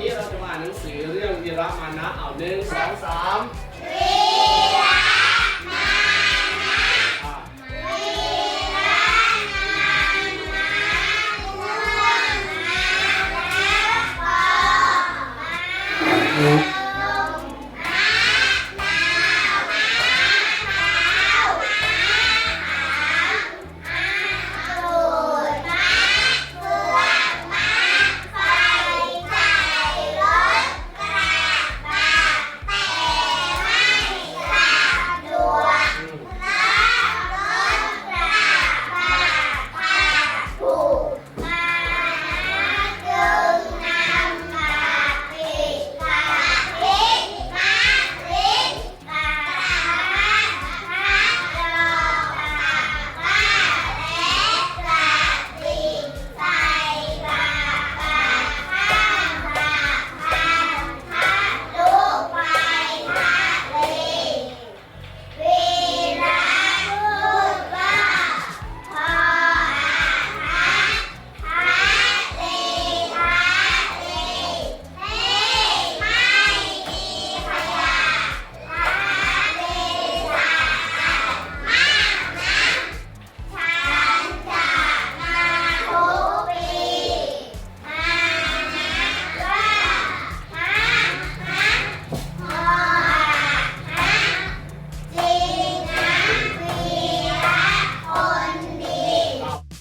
นี้เราจะมาอ่านหนังสือเรื่องวีระมานะเอาหนึ่งสองสาม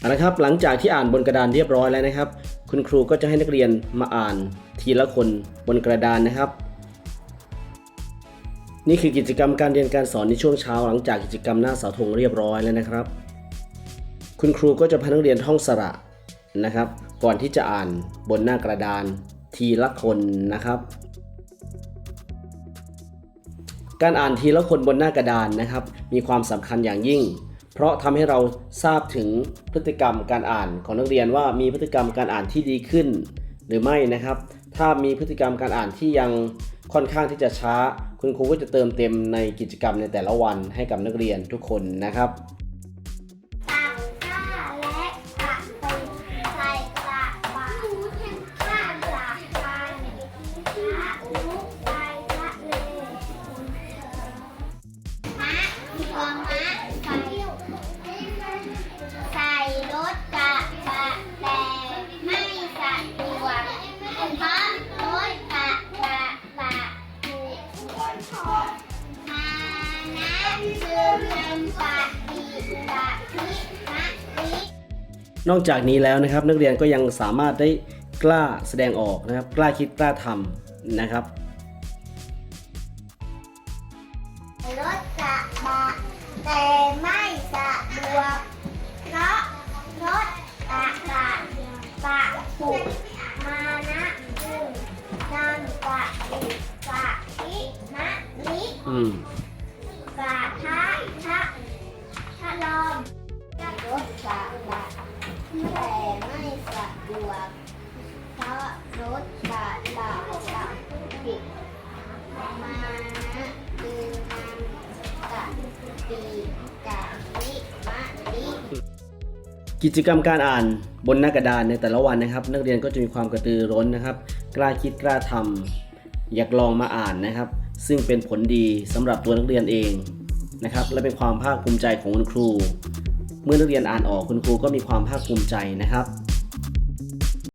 เอาละครับหลังจากที่อ่านบนกระดานเรียบร้อยแล้วนะครับ คุณครูก็จะให้นักเรียนมาอ่านทีละคนบนกระดานนะครับ นี่คือกิจกรรมการเรียนการสอนในช่วงเช้า หลังจากกิจกรรมหน้าเสาธงเรียบร้อยแล้วนะครับ คุณครูก็จะพานักเรียนท่องสระนะครับ ก่อนที่จะอ่านบนหน้ากระดานทีละคนนะครับการอ่านทีละคนบนหน้ากระดานนะครับ มีความสำคัญอย่างยิ่ง เพราะทำให้เราทราบถึงพฤติกรรมการอ่านของนักเรียนว่ามีพฤติกรรมการอ่านที่ดีขึ้น หรือไม่นะครับ ถ้ามีพฤติกรรมการอ่านที่ยังค่อนข้างที่จะช้า คุณครูก็จะเติมเต็มในกิจกรรมในแต่ละวันให้กับนักเรียนทุกคนนะครับ นอกจากนี้แล้วนะครับ นักเรียนก็ยังสามารถได้กล้าแสดงออกนะครับ กล้าคิดกล้าทำนะครับรถกระบะแต่ไม่สะดวกเพราะรถกระบะปะปุกมานะจึงนำปะปุกปะทิมะลิ กิจกรรมการอ่านบนหน้ากระดานในแต่ละวันนะครับ นักเรียนก็จะมีความกระตือร้นนะครับ กล้าคิดกล้าทำอยากลองมาอ่านนะครับ ซึ่งเป็นผลดีสำหรับตัวนักเรียนเองนะครับ และเป็นความภาคภูมิใจของคุณครู เมื่อนักเรียนอ่านออกคุณครูก็มีความภาคภูมิใจนะครับ